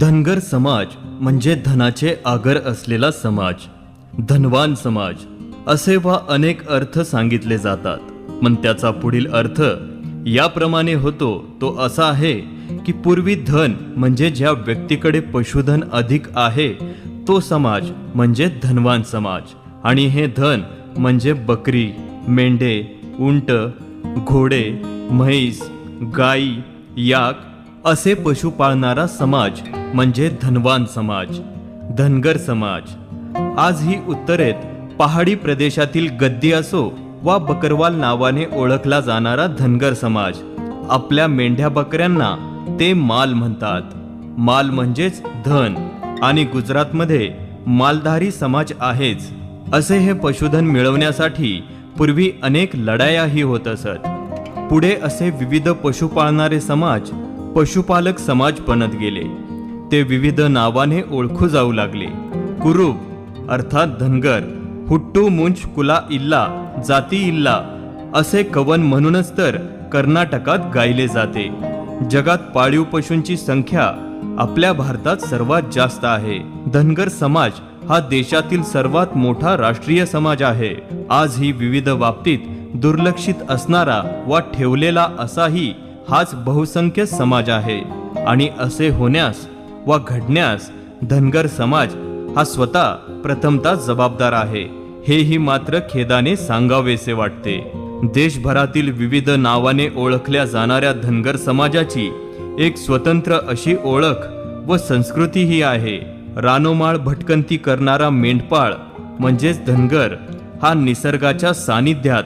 धनगर समाज म्हणजे धनाचे आगर असलेला समाज. धनवान समाज. असे वा अनेक अर्थ सांगितले जातात. पण त्याचा पुढील अर्थ याप्रमाणे होतो तो असा आहे की पूर्वी धन म्हणजे ज्या व्यक्तीकडे पशुधन अधिक आहे तो समाज म्हणजे धनवान समाज. आणि हे धन म्हणजे बकरी. मेंढे उंट घोडे म्हैस गाई याक असे पशु पाळणारा समाज म्हणजे धनवान समाज धनगर समाज. आज ही उत्तरेत पहाडी प्रदेशातील गद्दी असो वा बकरवाल नावाने ओळखला जाणारा धनगर समाज आपल्या मेंढ्या बकऱ्यांना ते माल म्हणतात. माल म्हणजेच धन आणि गुजरातमध्ये मालधारी समाज आहेच असे हे पशुधन मिळवण्यासाठी पूर्वी अनेक लढायाही होत असत. पुढे असे विविध पशु पाळणारे समाज पशुपालक समाज बनत गेले. ते विविध नावाने ओळखू जाऊ लागले. कुरुप अर्थात धनगर हुट्टू मुंच कुला इल्ला जाती इल्ला असे कवन म्हणूनच तर कर्नाटकात गायले जाते. जगात पाळीव पशूंची संख्या आपल्या भारतात सर्वात जास्त आहे. धनगर समाज हा देशातील सर्वात मोठा राष्ट्रीय समाज आहे. आज ही विविध बाबतीत दुर्लक्षित असणारा वा ठेवलेला असाही हाच बहुसंख्य समाज आहे. आणि असे होण्यास वा घडण्यास धनगर समाज हा स्वतः प्रथमता जबाबदार आहे. हेही मात्र खेदाने सांगावेसे वाटते. देशभरातील विविध नावाने ओळखल्या जाणाऱ्या धनगर समाजाची एक स्वतंत्र अशी ओळख व संस्कृतीही आहे. रानोमाळ भटकंती करणारा मेंढपाळ म्हणजेच धनगर हा निसर्गाच्या सानिध्यात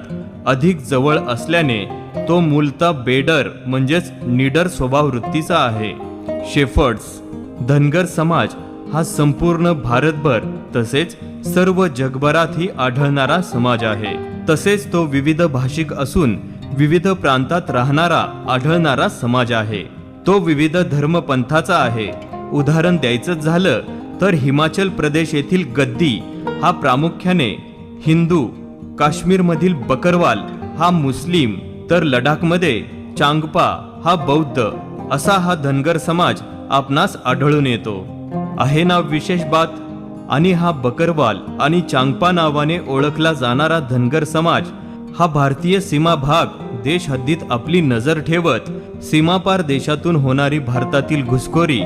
अधिक जवळ असल्याने तो मूलतः बेडर म्हणजेच निडर स्वभाव वृत्तीचा आहे. शेफर्ड्स धनगर समाज हा संपूर्ण भारतभर तसेच सर्व जगभरातही आढळणारा समाज आहे. तसेच तो विविध भाषिक असून विविध प्रांतात राहणारा आढळणारा समाज आहे. तो विविध धर्मपंथाचा आहे. उदाहरण द्यायचं झालं तर हिमाचल प्रदेश येथील गद्दी हा प्रामुख्याने हिंदू काश्मीरमधील बकरवाल हा मुस्लिम तर लडाखमध्ये चांगपा हा बौद्ध असा हा धनगर समाज आपणास आढळून येतो. आहे ना विशेष बात? आणि हा बकरवाल आणि चांगपा नावाने ओळखला जाणारा धनगर समाज हा भारतीय सीमा भाग देश हद्दीत आपली नजर ठेवत सीमापार देशातून होणारी भारतातील घुसखोरी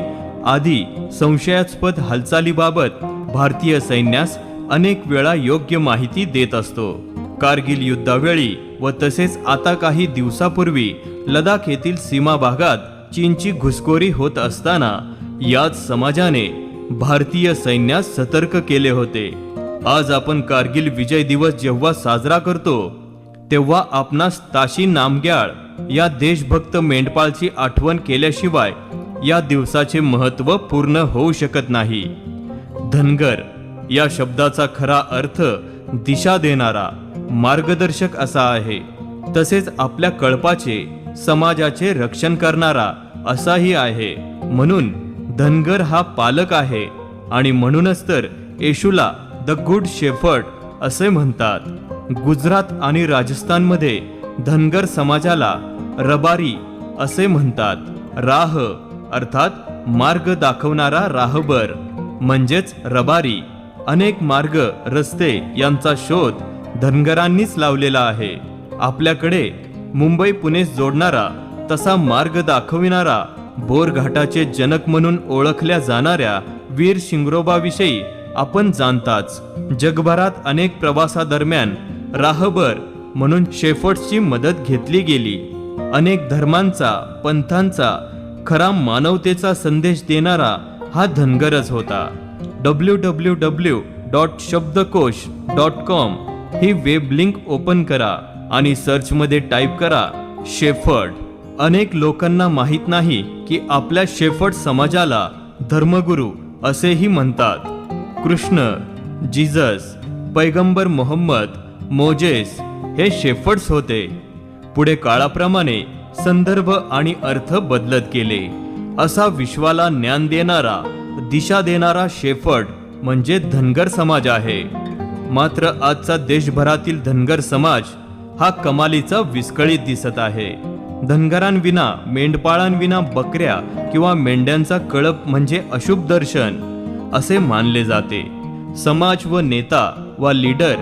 आदी संशयास्पद हालचालीबाबत भारतीय सैन्यास अनेक वेळा योग्य माहिती देत असतो. कारगिल युद्धावेळी व तसेच आता काही दिवसापूर्वी लडाख येथील सीमा भागात चीनची घुसखोरी होत असताना याच समाजाने भारतीय सैन्यास सतर्क केले होते. आज आपण कारगिल विजय दिवस जेव्हा साजरा करतो तेव्हा आपणास ताशी नामग्याळ या देशभक्त मेंढपाळची आठवण केल्याशिवाय या दिवसाचे महत्त्व पूर्ण होऊ शकत नाही. धनगर या शब्दाचा खरा अर्थ दिशा देणारा मार्गदर्शक असा आहे. तसेच आपल्या कळपाचे समाजाचे रक्षण करणारा असाही आहे. म्हणून धनगर हा पालक आहे आणि म्हणूनच तर येशूला द गुड शेफर्ड असे म्हणतात. गुजरात आणि राजस्थानमध्ये धनगर समाजाला रबारी असे म्हणतात. राह अर्थात मार्ग दाखवणारा राहबर म्हणजेच रबारी. अनेक मार्ग रस्ते यांचा शोध धनगरांनीच लावलेला आहे. आपल्याकडे मुंबई पुणे जोडणारा तसा मार्ग दाखविणारा बोरघाटाचे जनक म्हणून ओळखल्या जाणाऱ्या वीर शिंगरोबाविषयी आपण जाणताच. जगभरात अनेक प्रवासादरम्यान राहबर म्हणून शेफर्ट्सची मदत घेतली गेली. अनेक धर्मांचा पंथांचा खरा मानवतेचा संदेश देणारा हा धनगरच होता. W W W dot Shabdkosh dot com ही वेब लिंक ओपन करा आणि सर्चमध्ये टाईप करा शेफर्ड. अनेक लोकांना माहीत नाही की आपल्या शेफर्ड समाजाला धर्मगुरू असेही म्हणतात. कृष्ण जीजस पैगंबर मोहम्मद मोजेस हे शेफर्ड्स होते. पुढे काळाप्रमाणे संदर्भ आणि अर्थ बदलत गेले. असा विश्वाला ज्ञान देणारा दिशा देणारा शेफर्ड म्हणजे धनगर समाज आहे. मात्र आजचा देशभरातील धनगर समाज हा कमालीचा विस्कळीत दिसत आहे. धनगरांविना मेंढपाळांविना बकऱ्या किंवा मेंढ्यांचा कळप म्हणजे अशुभ दर्शन असे मानले जाते. समाज व नेता वा लीडर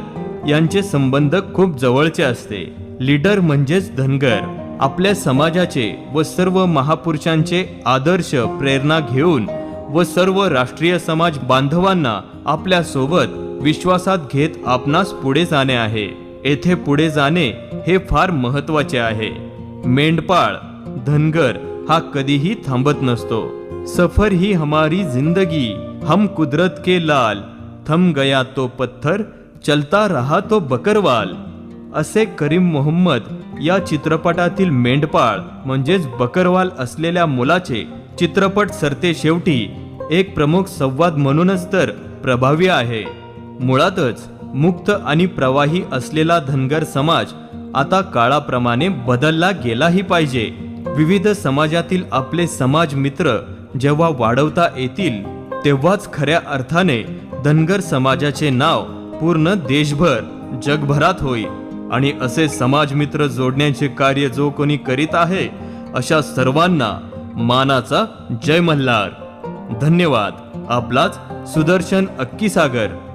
यांचे संबंध खूप जवळचे असते. लीडर म्हणजेच धनगर. आपल्या समाजाचे व सर्व महापुरुषांचे आदर्श प्रेरणा घेऊन व सर्व राष्ट्रीय समाज बांधवांना आपल्यासोबत विश्वासात घेत आपणास पुढे जाणे आहे. येथे पुढे जाणे हे फार महत्त्वाचे आहे. मेंढपाळ धनगर हा कधीही थांबत नसतो. सफर ही हमारी जिंदगी हम कुदरत के लाल. थम गया तो पत्थर चलता रहा तो बकरवाल. असे करीम मोहम्मद या चित्रपटातील मेंढपाळ म्हणजेच बकरवाल असलेल्या मुलाचे चित्रपट सरते शेवटी एक प्रमुख संवाद म्हणूनच तर प्रभावी आहे. मुळातच मुक्त आणि प्रवाही असलेला धनगर समाज आता काळाप्रमाणे बदलला गेलाही पाहिजे. विविध समाजातील आपले समाज मित्र जेव्हा वाढवता येतील तेव्हाच खऱ्या अर्थाने धनगर समाजाचे नाव पूर्ण देशभर जगभरात होईल. आणि असे समाजमित्र जोडण्याचे कार्य जो कोणी करीत आहे अशा सर्वांना मानाचा जय मल्हार. धन्यवाद. आपलाच सुदर्शन अक्कीसागर.